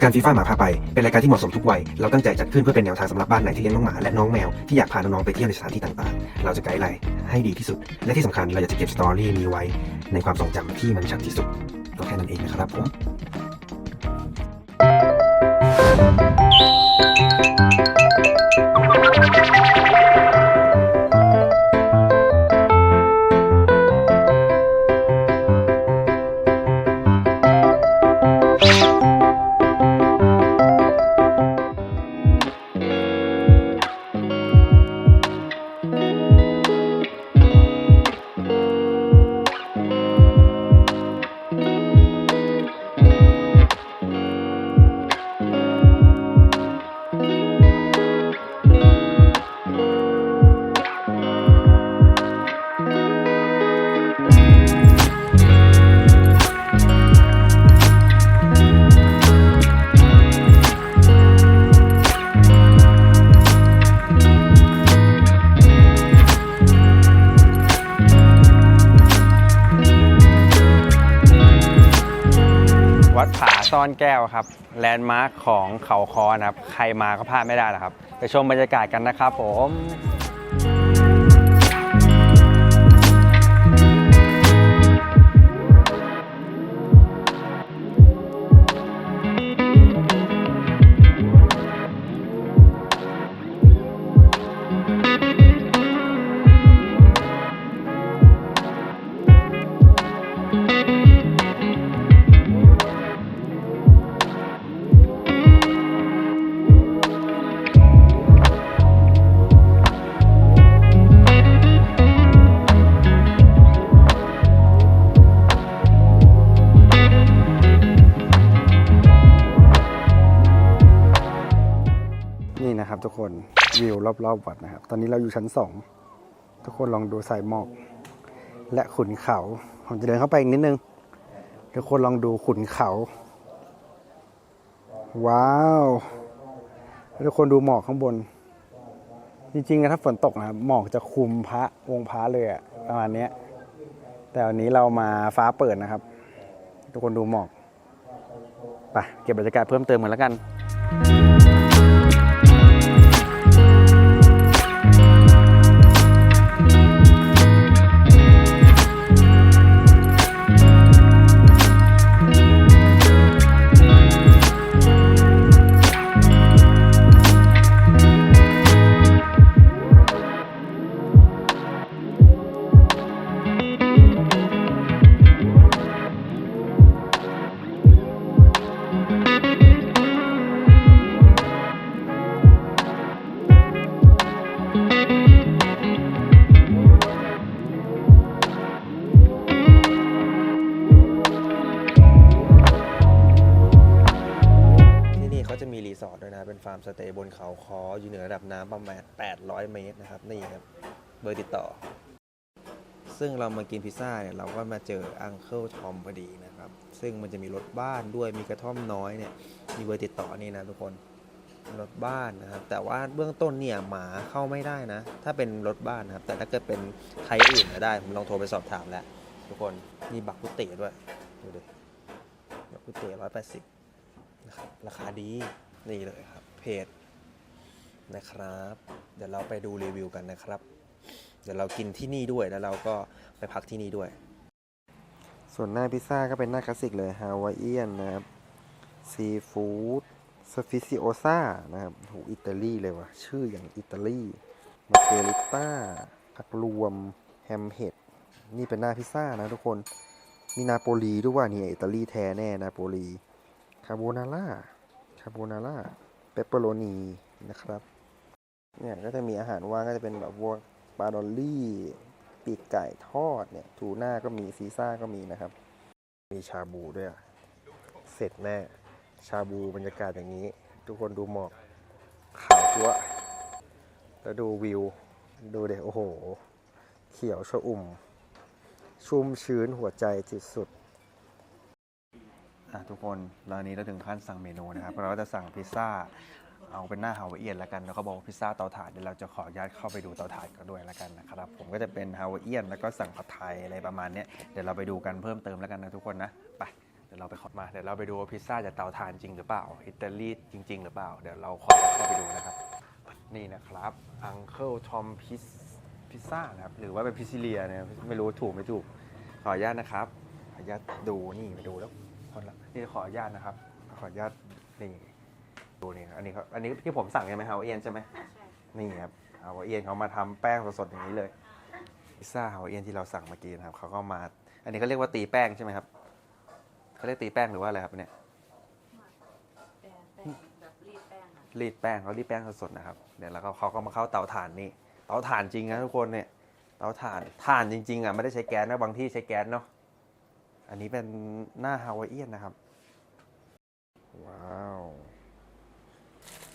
ายการฟีฟ่าหมาพาไป เป็นรายการที่เหมาะสมทุกวัย เราตั้งใจจัดขึ้นเพื่อเป็นแนวทางสำหรับบ้านไหนที่เลี้ยงน้องหมาและน้องแมว ที่อยากพาน้องๆไปเที่ยวในสถานที่ต่างๆ เราจะไกด์ไลน์ให้ดีที่สุด และที่สำคัญเราอยากจะเก็บสตอรี่นี้ไว้ในความทรงจำที่มันชัดที่สุดก็แค่นั้นเองนะครับผม นแก้วครับแลนด์มาร์คของเขาคอนะครับ ใครมาก็พลาดไม่ได้นะครับ ไปชมบรรยากาศกันนะครับผม ทุกคนวิวรอบๆวัดนะครับ ตอนนี้เราอยู่ชั้นสองทุกคนลองดูสายหมอก และขุนเขาผมจะเดินเข้าไปอีกนิดนึง ทุกคนลองดูขุนเขา ว้าวทุกคนดูหมอกข้างบน จริงๆนะถ้าฝนตกนะครับหมอกจะคุมพระองค์พระเลยอะประมาณนี้แต่วันนี้เรามาฟ้าเปิดนะครับ ทุกคนดูหมอกไปเก็บบรรยากาศเพิ่มเติมกันแล้วกันาร์มสเตย์บนเขาคออยู่เหนือระดับน้ำประมาณ 800 เมตรนะครับนี่ครับเบอร์ติดต่อ ซึ่งเรามากินพิซซ่าเนี่ยเราก็มาเจออังเคิลทอมพอดีนะครับ ซึ่งมันจะมีรถบ้านด้วยมีกระท่อมน้อยเนี่ยมีเบอร์ติดต่อนี่นะทุกคนรถบ้านนะครับ แต่ว่าเบื้องต้นเนี่ยหมาเข้าไม่ได้นะ ถ้าเป็นรถบ้านนะครับ แต่ถ้าเกิดเป็นใครอื่นนะได้ผมลองโทรไปสอบถามแล้ว ทุกคนมีบักกุเตด้วยดูดิบักกุเตร้อยแปดสิบนะครับราคาดีนี่เลยครับ เพจนะครับ เดี๋ยวเราไปดูรีวิวกันนะครับ เดี๋ยวเรากินที่นี่ด้วยแล้วเราก็ไปพักที่นี่ด้วย ส่วนหน้าพิซซ่าก็เป็นหน้าคลาสสิกเลยฮาวายเอียนนะครับซีฟู้ดสฟิซิโอซ่านะครับโหอิตาลีเลยว่ะ ชื่ออย่างอิตาลีมาเกริต้าผักรวมแฮมเห็ด นี่เป็นหน้าพิซซ่านะทุกคน มีนาโปลีด้วยว่านี่อิตาลีแท้แน่นาโปลีคาโบนาร่าคาโบนาร่า เปปเปอโรนีนะครับเนี่ยก็จะมีอาหารว่างก็จะเป็นแบบพวกปลาดอลลี่ปีกไก่ทอดเนี่ยทูน่าก็มีซีซ่าก็มีนะครับ มีชาบูด้วยเสร็จแน่ชาบูบรรยากาศอย่างนี้ ทุกคนดูหมอกขาวจั๊วแล้วดูวิว ดูเด็โอ้โห เขียวชอุ่ม ชุ่มชื้นหัวใจที่สุด อะทุกคนร้านนี้เราถึงขั้นสั่งเมนูนะครับ เราก็จะสั่งพิซซ่า เอาเป็นหน้าฮาวายเอียนแล้วกัน แล้วก็บอกว่าพิซซ่าเตาถ่านเดี๋ยวเราจะขออนุญาตเข้าไปดูเตาถ่านกันด้วยแล้วกันนะครับ ผมก็จะเป็นฮาวายเอียนแล้วก็สั่งผัดไทยอะไรประมาณเนี้ยเดี๋ยวเราไปดูกันเพิ่มเติมแล้วกันนะทุกคนนะ ไป เดี๋ยวเราไปขอมา เดี๋ยวเราไปดูว่าพิซซ่าจะเตาถ่านจริงหรือเปล่า อิตาลีจริง ๆ หรือเปล่า เดี๋ยวเราขอเข้าไปดูนะครับ นี่นะครับ Uncle Tom Pizza นะครับ หรือว่าเป็นพิซซิเลียนะไม่รู้ถูกไม่ถูก ขออนุญาตนะครับ ขออนุญาตดูนี่ไปดูแล้ว คนละนี่ขออนุญาตนะครับ ขออนุญาตนี่ดูนี่ครับอันนี้ครับอันนี้ที่ผมสั่งใช่ไหมฮาวาเอียนใช่ไหมนี่ครับฮาวาเอียนเขามาทำแป้งสดๆอย่างนี้เลยพิซซ่าฮาวาเอียนที่เราสั่งเมื่อกี้นะครับเขาก็มา อันนี้เขาเรียกว่าตีแป้งใช่ไหมครับเขาเรียกตีแป้งหรือว่าอะไรครับเนี่ยแป้งแป้งแบบรีดแป้งค่ะรีดแป้งเขารีดแป้งสดๆนะครับเดี๋ยวแล้วก็เขาก็มาเข้าเตาถ่านนี่เตาถ่านจริงนะทุกคนเนี่ยเตาถ่านถ่านจริงๆอะไม่ได้ใช้แก๊สนะบางที่ใช้แก๊สเนาะ อันนี้เป็นหน้าฮาวาเอียนนะครับ ว้าว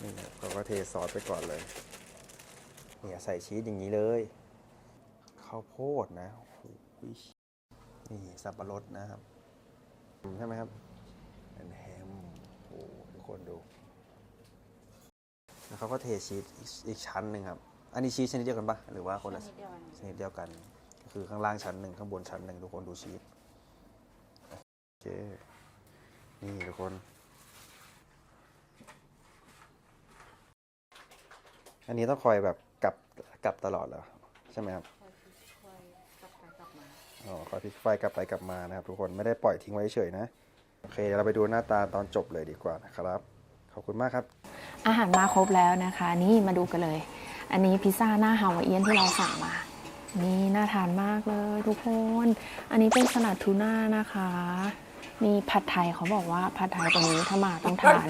นี่ครับเขาก็เทซอสไปก่อนเลยเนี่ยใส่ชีสอย่างนี้เลยข้าวโพดนะโอ้โหนี่สับปะรดนะครับ ใช่ไหมครับเป็นแฮมโอ้โหทุกคนดู แล้วเขาก็เทชีสอีกอีกชั้นหนึ่งครับ อันนี้ชีสชนิดเดียวกันปะหรือว่าคนละชนิดเดียวกันชนิดเดียวกันก็คือข้างล่างชั้นหนึ่งข้างบนชั้นหนึ่งทุกคนดูชีส โอเคนี่ทุกคน อันนี้ต้องคอยแบบกลับกลับตลอดเหรอใช่ไหมครับคอยพลิกคอยกลับไปกลับมาอ๋อคอยพลิกไฟกลับไปกลับมานะครับ ทุกคนไม่ได้ปล่อยทิ้งไว้เฉยนะโอเคเดี๋ยวเราไปดูหน้าตาตอนจบเลยดีกว่านะครับ ขอบคุณมากครับ อาหารมาครบแล้วนะคะ นี่มาดูกันเลย อันนี้พิซซ่าหน้าฮาวายเอียนที่เราสั่งมานี่น่าทานมากเลยทุกคน อันนี้เป็นสลัดทูน่านะคะ มีผัดไทยเขาบอกว่าผัดไทยตรงนี้ถ้ามาต้องทาน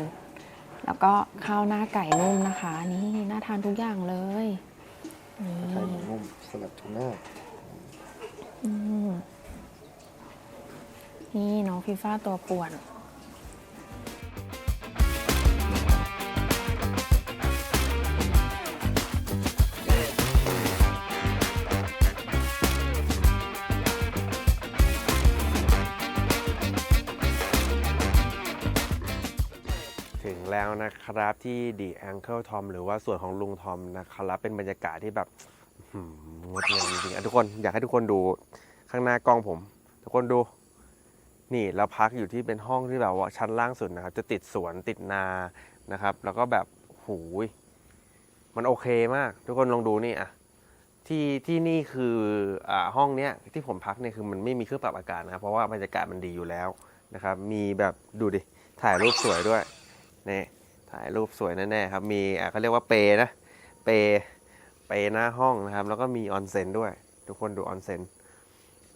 แล้วก็ข้าวหน้าไก่นุ่มนะคะ นี่น่าทานทุกอย่างเลยนี่ไข่หมูนุ่มสลัดทูน่าอืมนี่น้องฟีฟ่าตัวป่วน ถึงแล้วนะครับที่ The Uncle Tom หรือว่าส่วนของลุงทอมนะครับเป็นบรรยากาศที่แบบงดงามจริงๆอะทุกคนอยากให้ทุกคนดูข้างหน้ากล้องผม ทุกคนดูนี่เราพักอยู่ที่เป็นห้องที่แบบว่าชั้นล่างสุดนะครับ จะติดสวนติดนานะครับ แล้วก็แบบหูยมันโอเคมาก ทุกคนลองดูนี่อะที่ที่นี่คืออ่าห้องเนี้ยที่ผมพักเนี่ยคือมันไม่มีเครื่องปรับอากาศนะเพราะว่าบรรยากาศมันดีอยู่แล้วนะครับ มีแบบดูดิถ่ายรูปสวยด้วย นี่ถ่ายรูปสวยแน่ๆครับ มีอะเขาเรียกว่าเปนะ เป เปหน้าห้องนะครับ แล้วก็มีออนเซ็นด้วย ทุกคนดูออนเซ็น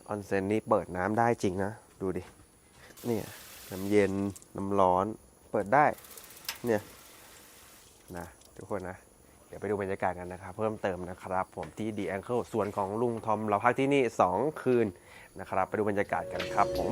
ออนเซ็นนี่เปิดน้ำได้จริงนะ ดูดิ เนี่ยน้ำเย็น น้ำร้อน เปิดได้ เนี่ยนะทุกคนนะ เดี๋ยวไปดูบรรยากาศกันนะครับ เพิ่มเติมนะครับ ผมที่ดีแองเคิลส่วนของลุงทอมเราพักที่นี่ 2 คืนนะครับ ไปดูบรรยากาศกันครับผม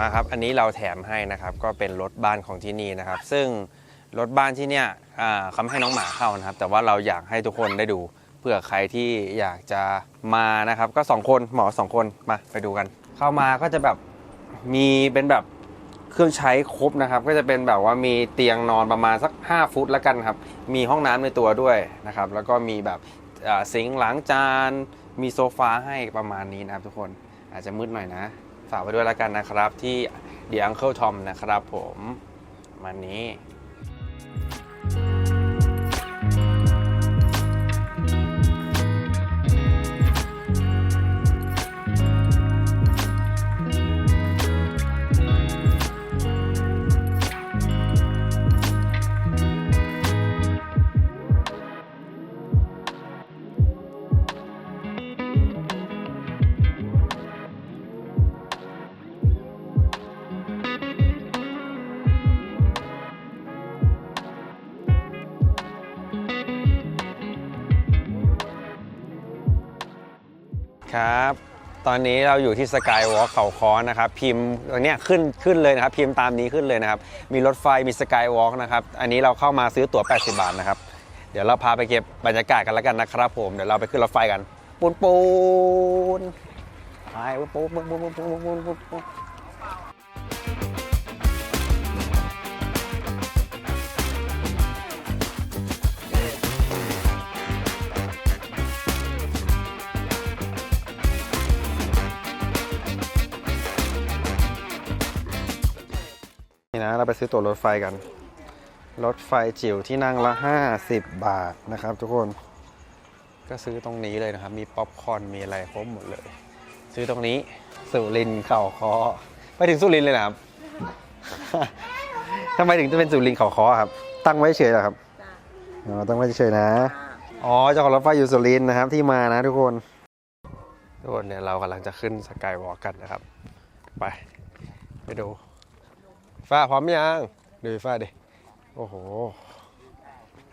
มาครับ อันนี้เราแถมให้นะครับ ก็เป็นรถบ้านของที่นี่นะครับ ซึ่งรถบ้านที่เนี่ยเขาให้น้องหมาเข้านะครับ แต่ว่าเราอยากให้ทุกคนได้ดูเผื่อใครที่อยากจะมานะครับ ก็สองคนหมอสองคนมาไปดูกัน เข้ามาก็จะแบบมีเป็นแบบเครื่องใช้ครบนะครับ ก็จะเป็นแบบว่ามีเตียงนอนประมาณสัก 5 ฟุตแล้วกันครับ มีห้องน้ำในตัวด้วยนะครับ แล้วก็มีแบบซิงค์ล้างจาน มีโซฟาให้ประมาณนี้นะครับทุกคนอาจจะมืดหน่อยนะ ฝากไว้ด้วยแล้วกันนะครับ ที่ The Uncle Tom นะครับผมวันนี้ ครับ ตอนนี้เราอยู่ที่สกายวอล์กเขาค้อนะครับ พิมพ์ตรงเนี้ยขึ้นขึ้นเลยนะครับ พิมพ์ตามนี้ขึ้นเลยนะครับ มีรถไฟมีสกายวอล์กนะครับ อันนี้เราเข้ามาซื้อตั๋ว 80 บาทนะครับ เดี๋ยวเราพาไปเก็บบรรยากาศกันแล้วกันนะครับผม เดี๋ยวเราไปขึ้นรถไฟกัน ปูนปูนไปปูนปูนปูนปูนปูนปูน เราไปซื้อตั๋วรถไฟกัน รถไฟจิ๋วที่นั่งละ 50 บาทนะครับ ทุกคนก็ซื้อตรงนี้เลยนะครับ มีป๊อปคอร์นมีอะไรครบหมดเลย ซื้อตรงนี้สุรินเข่าคอไปถึงสุรินเลยนะครับทำไมถึงจะเป็นสุรินเข่าคอครับ ตั้งไว้เฉยเหรอครับอ๋อตั้งไว้เฉยนะอ๋อเจ้าของรถไฟอยู่สุรินนะครับ ที่มานะทุกคนทุกคนเนี่ยเรากำลังจะขึ้นสกายวอล์กกันนะครับ ไป ไปดู ฟ้าพร้อมยังดูฟ้าดิโอ้โห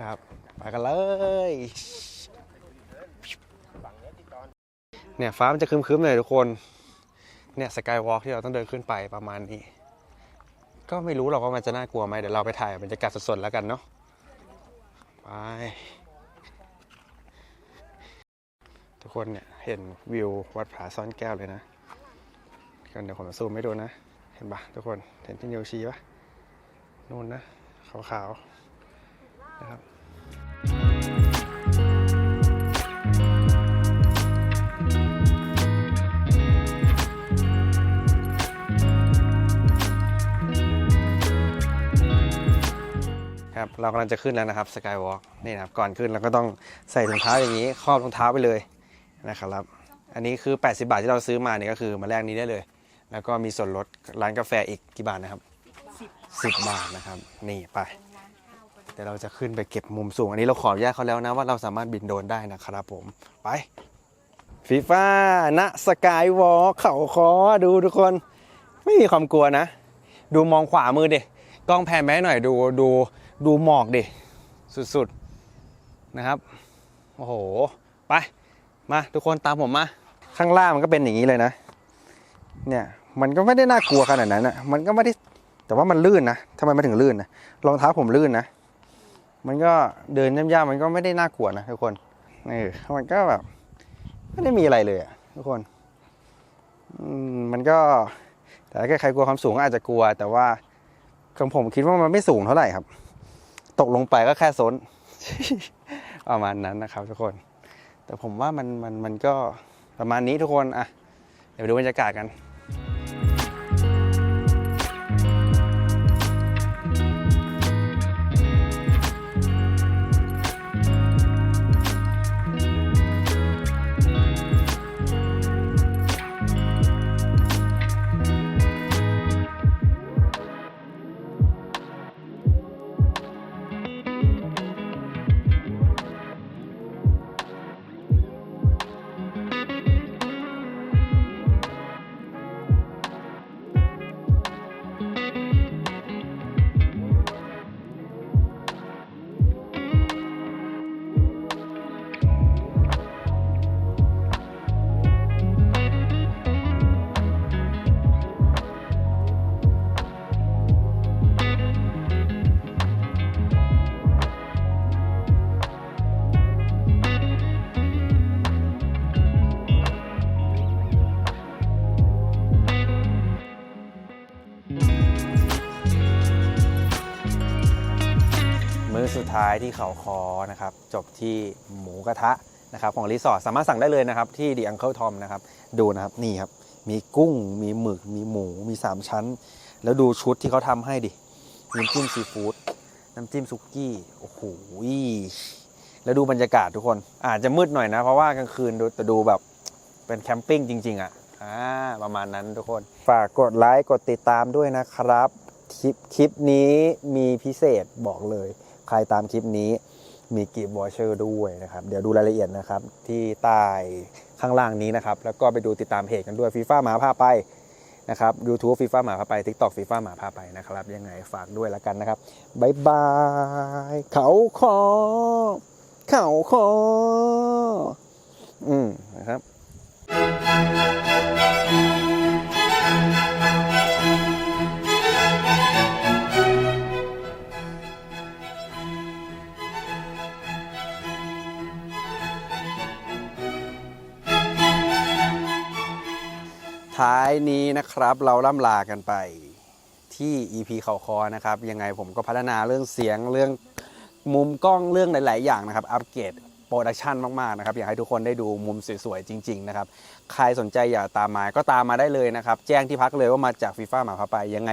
ครับไปกันเลยเนี่ยฟ้ามันจะครึ้มๆหน่อยทุกคนเนี่ยสกายวอล์กที่เราต้องเดินขึ้นไปประมาณนี้ ก็ไม่รู้หรอกว่ามันจะน่ากลัวไหมเดี๋ยวเราไปถ่ายบรรยากาศสดๆแล้วกันเนาะไปทุกคนเนี่ยเห็นวิววัดผาซ่อนแก้วเลยนะกันเดี๋ยวผมซูมให้ดูนะ เห็นปะทุกคน เห็นที่นิ้วชี้ปะนู่นนะ ขาวๆ นะครับครับเรากำลังจะขึ้นแล้วนะครับสกายวอล์กนี่นะครับก่อนขึ้นเราก็ต้องใส่ถุงเท้าอย่างนี้ครอบรองเท้าไปเลยนะครับ อันนี้คือ 80 บาทที่เราซื้อมาเนี่ยก็คือมาแลกนี้ได้เลย แล้วก็มีส่วนลดร้านกาแฟอีกกี่บาทนะครับ 10 บาทนะครับ นี่ไปเดี๋ยวเราจะขึ้นไปเก็บมุมสูง อันนี้เราขออนุญาตเขาแล้วนะว่าเราสามารถบินโดรนได้นะครับผมไปฟีฟ่าณสกายวอล์เขาคอดูทุกคน ไม่มีความกลัวนะ ดูมองขวามือดิกล้องแพนไปหน่อยดูดูดูหมอกดิสุดๆนะครับ โอ้โห ไป มาทุกคนตามผมมา ข้างล่างมันก็เป็นอย่างนี้เลยนะ เนี่ยมันก็ไม่ได้น่ากลัวขนาดนั้นอะมันก็ไม่ได้แต่ว่ามันลื่นนะทำไมมันถึงลื่นนะรองเท้าผมลื่นนะ มันก็เดินย่ำๆมันก็ไม่ได้น่ากลัวนะทุกคนเออมันก็แบบไม่ได้มีอะไรเลยอะทุกคนมมันก็ แต่ถ้าใครกลัวความสูงก็อาจจะกลัว แต่ว่าของผมคิดว่ามันไม่สูงเท่าไหร่ครับ ตกลงไปก็แค่ซนประมาณนั้นนะครับ ทุกคน แต่ผมว่ามันมันมันก็ประมาณนี้ทุกคนอะเดี๋ยวไปดูบรรยากาศกัน สุดท้ายที่เขาคอนะครับ จบที่หมูกระทะนะครับของรีสอร์ทสามารถสั่งได้เลยนะครับ ที่ดีอังเคิลทอมนะครับ ดูนะครับนี่ครับ มีกุ้งมีหมึก มีหมูมี 3 ชั้น แล้วดูชุดที่เขาทำให้ดิน้ำจิ้มซีฟู้ดน้ำจิ้มซุกี้โอ้โหแล้วดูบรรยากาศทุกคน อาจจะมืดหน่อยนะ เพราะว่ากลางคืนดูแต่ดูแบบเป็นแคมปิ้งจริง ๆอะอ่าประมาณนั้นทุกคน ฝากกดไลค์กดติดตามด้วยนะครับคลิปคลิปนี้มีพิเศษบอกเลย ใครตามคลิปนี้มีกิฟต์วอเชอร์ด้วยนะครับ เดี๋ยวดูรายละเอียดนะครับ ที่ใต้ข้างล่างนี้นะครับ แล้วก็ไปดูติดตามเพจกันด้วยฟีฟ่าหมาพาไปนะครับยูทูบฟีฟ่าหมาพาไปทิกตอกฟีฟ่าหมาพาไปนะครับ ยังไงฝากด้วยล้วกันนะครับบายบายเขาคอเขาคออืมนะครับ ท้ายนี้นะครับเราล่ำลากันไปที่ EP เขาคอนะครับ ยังไงผมก็พัฒนาเรื่องเสียงเรื่องมุมกล้องเรื่องหลาย ๆ อย่างนะครับ อัปเกรดโปรดักชันมาก ๆ นะครับ อยากให้ทุกคนได้ดูมุมสวย ๆ จริง ๆ นะครับ ใครสนใจอยากตามมาก็ตามมาได้เลยนะครับ แจ้งที่พักเลยว่ามาจากฟีฟ่าหมาพาไปยังไง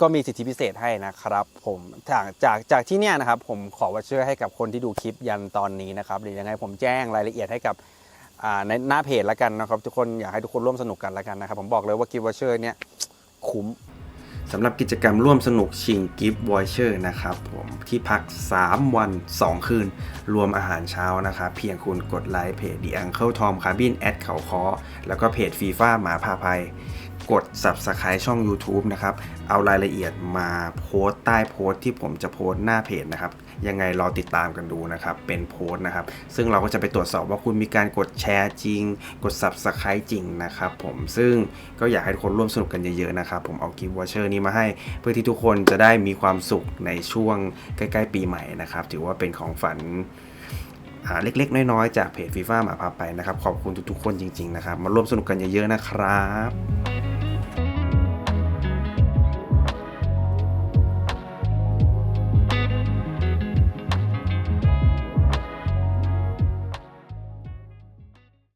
ก็มีสิทธิพิเศษให้นะครับ ผมจากจากจากที่เนี่ยนะครับ ผมขอว่าเชื่อให้กับคนที่ดูคลิปยันตอนนี้นะครับเดี๋ยวยังไงผมแจ้งรายละเอียดให้กับ ในหน้าเพจแล้วกันนะครับทุกคนอยากให้ทุกคนร่วมสนุกกันแล้วกันนะครับ ผมบอกเลยว่ากิฟต์วอเชอร์เนี่ยคุ้มสำหรับกิจกรรมร่วมสนุกชิงกิฟต์วอยเชอร์นะครับผมที่พัก 3 วัน 2 คืน รวมอาหารเช้านะครับ เพียงคุณกดไลค์เพจ The Uncle Tom Cabin แอดเขาคอแล้วก็เพจฟีฟ่าหมาพาภัย กด Subscribe ช่อง YouTube นะครับ เอารายละเอียดมาโพสต์ใต้โพสต์ที่ผมจะโพสต์หน้าเพจนะครับ ยังไงรอติดตามกันดูนะครับ เป็นโพสต์นะครับ ซึ่งเราก็จะไปตรวจสอบว่าคุณมีการกดแชร์จริง กด Subscribe จริงนะครับผมซึ่งก็อยากให้ทุกคนร่วมสนุกกันเยอะๆนะครับ ผมเอากิฟต์วอเชอร์นี้มาให้ เพื่อที่ทุกคนจะได้มีความสุขในช่วงใกล้ๆ ปีใหม่นะครับ ถือว่าเป็นของฝันอ่าเล็กๆ น้อยๆ จากเพจฟีฟ่าหมาพาไปนะครับ ขอบคุณทุกๆ คนจริง ๆ นะครับ มาร่วมสนุกกันเยอะๆ นะครับ